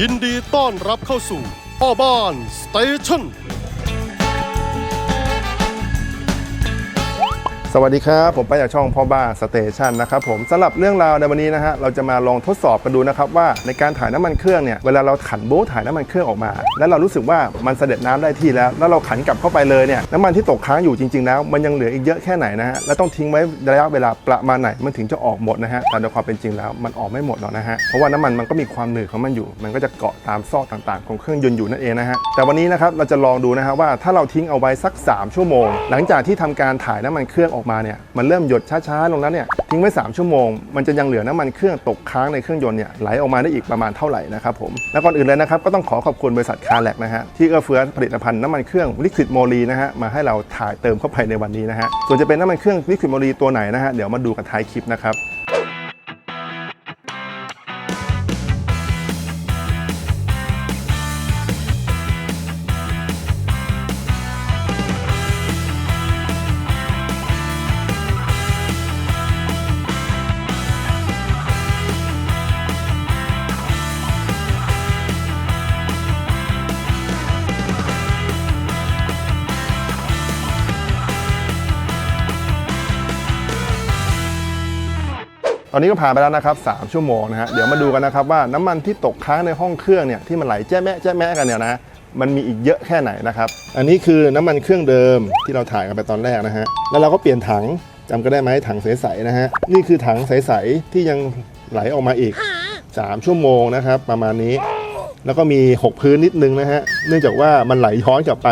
ยินดีต้อนรับเข้าสู่พ่อบ้านสเตชัน สวัสดีครับ ผมไปจากช่องพ่อบ้านสเตชันนะครับผมสำหรับเรื่องราวในวันนี้นะฮะเราจะมาลองทดสอบกันดูนะครับว่าในการถ่ายน้ำมันเครื่องเนี่ยเวลาเราขันโบ๊ทถ่ายน้ำมันเครื่องออกมา แล้วเรารู้สึกว่ามันเสด็จน้ำได้ที่แล้ว แล้วเราขันกลับเข้าไปเลยเนี่ยน้ำมันที่ตกค้างอยู่จริงๆแล้วมันยังเหลืออีกเยอะแค่ไหนนะฮะแล้วต้องทิ้งไว้ระยะเวลาประมาณไหนมันถึงจะออกหมดนะฮะแตามในความเป็นจริงแล้วมันออกไม่หมดหรอกนะฮะเพราะว่าน้ำมันมันก็มีความหนืดของมันอยู่ มันก็จะเกาะตามซอกต่างๆ ของเครื่องยนต์อยู่นั่นเองนะฮะแต่วันนี้นะครับเราจะลองดูนะฮะว่าถ้าเราทิ้งเอาไว้สัก 3 ชั่วโมง หลังจากที่ทำการถ่ายน้ำมันเครื่องออกมาเนี่ยมันเริ่มหยดช้าๆลงแล้วเนี่ยทิ้งไว้ 3 ชั่วโมง มันจะยังเหลือน้ำมันเครื่องตกค้างในเครื่องยนต์เนี่ยไหลออกมาได้อีกประมาณเท่าไหร่นะครับผมแล้วก่อนอื่นเลยนะครับก็ต้องขอขอบคุณบริษัทคาร์แลกนะฮะที่เอื้อเฟื้อผลิตภัณฑ์น้ำมันเครื่องลิควิดโมลีนะฮะมาให้เราถ่ายเติมเข้าไปในวันนี้นะฮะส่วนจะเป็นน้ำมันเครื่องลิควิดโมลีตัวไหนนะฮะเดี๋ยวมาดูกันท้ายคลิปนะครับ อนนี้ก็ผ่านไปแล้วนะครับ 3 ชั่วโมงนะฮะ เดี๋ยวมาดูกันนะครับว่าน้ำมันที่ตกค้างในห้องเครื่องเนี่ยที่มันไหลแจ๊ะแมะแจ๊ะแมะกันเนี่ยนะมันมีอีกเยอะแค่ไหนนะครับ อันนี้คือน้ำมันเครื่องเดิมที่เราถ่ายกันไปตอนแรกนะฮะ แล้วเราก็เปลี่ยนถังจำก็ได้ไหมถังใสๆนะฮะ นี่คือถังใสๆที่ยังไหลออกมาอีก 3 ชั่วโมงนะครับ ประมาณนี้ แล้วก็มี 6 พื้นนิดนึงนะฮะ เนื่องจากว่ามันไหลย้อนกลับไป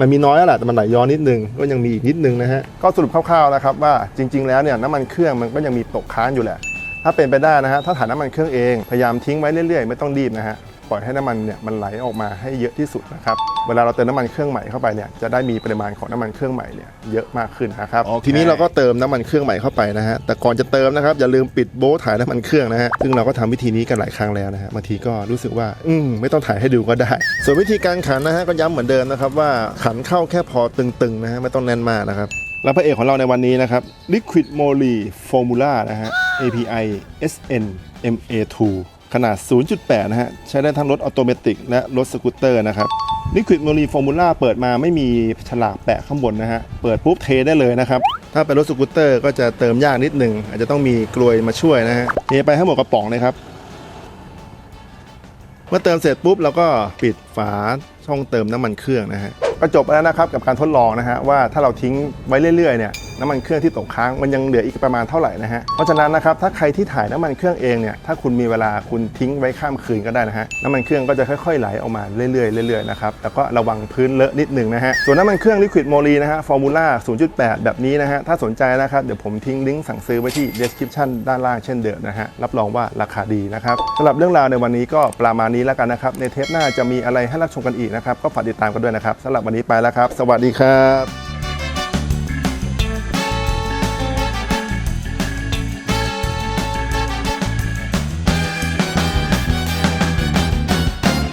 มันมีน้อยแล้วแหละแต่มันไหลย้อนนิดนึงก็ยังมีอีกนิดนึงนะฮะก็สรุปคร่าวๆนะครับว่าจริง ๆ แล้วเนี่ยน้ำมันเครื่องมันก็ยังมีตกค้างอยู่แหละ ถ้าเป็นไปได้นะฮะถ้าถ่ายน้ำมันเครื่องเองพยายามทิ้งไว้เรื่อยๆ ไม่ต้องรีบนะฮะ ปล่อยให้น้ำมันเนี่ยมันไหลออกมาให้เยอะที่สุดนะครับเวลาเราเติมน้ำมันเครื่องใหม่เข้าไปเนี่ยจะได้มีปริมาณของน้ำมันเครื่องใหม่เนี่ยเยอะมากขึ้นนะครับทีนี้เราก็เติมน้ำมันเครื่องใหม่เข้าไปนะฮะแต่ก่อนจะเติมนะครับอย่าลืมปิดโบ๊ทถ่ายน้ำมันเครื่องนะฮะซึ่งเราก็ทำวิธีนี้กันหลายครั้งแล้วนะฮะบางทีก็รู้สึกว่าอืมไม่ต้องถ่ายให้ดูก็ได้ ส่วนวิธีการขันนะฮะก็ย้ำเหมือนเดิมนะครับว่าขันเข้าแค่พอตึงๆนะฮะไม่ต้องแน่นมากนะครับแล้วพระเอกของเราในวันนี้นะครับ Liquid Moly Formula นะฮะ API SN MA2 ขนาด 0.8 นะฮะ ใช้ได้ทั้งรถออโตเมติกและรถสกูตเตอร์นะครับ Liquid Moly Formula เปิดมาไม่มีฉลากแปะข้างบนนะฮะ เปิดปุ๊บเทได้เลยนะครับ ถ้าเป็นรถสกูตเตอร์ก็จะเติมยากนิดหนึ่งอาจจะต้องมีกลวยมาช่วยนะฮะเทไปให้หมดกระป๋องเลยครับ เมื่อเติมเสร็จปุ๊บเราก็ปิดฝาช่องเติมน้ำมันเครื่องนะฮะก็จบแล้วนะครับกับการทดลองนะฮะว่าถ้าเราทิ้งไว้เรื่อยๆเนี่ย น้ำมันเครื่องที่ตกค้างมันยังเหลืออีกประมาณเท่าไหร่นะฮะเพราะฉะนั้นนะครับถ้าใครที่ถ่ายน้ำมันเครื่องเองเนี่ยถ้าคุณมีเวลาคุณทิ้งไว้ข้ามคืนก็ได้นะฮะน้ำมันเครื่องก็จะค่อยๆไหลออกมาเรื่อยๆเรื่อยๆนะครับแต่ก็ระวังพื้นเลอะนิดหนึ่งนะฮะส่วนน้ำมันเครื่องลิควิดโมลีนะฮะฟอร์มูล่า0.8 แบบนี้นะฮะถ้าสนใจนะครับเดี๋ยวผมทิ้งลิงก์สั่งซื้อไว้ที่ description ด้านล่างเช่นเดิมนะฮะรับรองว่าราคาดีนะครับสำหรับเรื่องราวในวันนี้ก็ประมาณนี้แล้วกันนะครับในเทปหน้าจะมีอะไรให้รับชมกันอีกนะครับก็ฝากติดตามกันด้วยนะครับสำหรับวันนี้ไปแล้วครับ สวัสดีครับ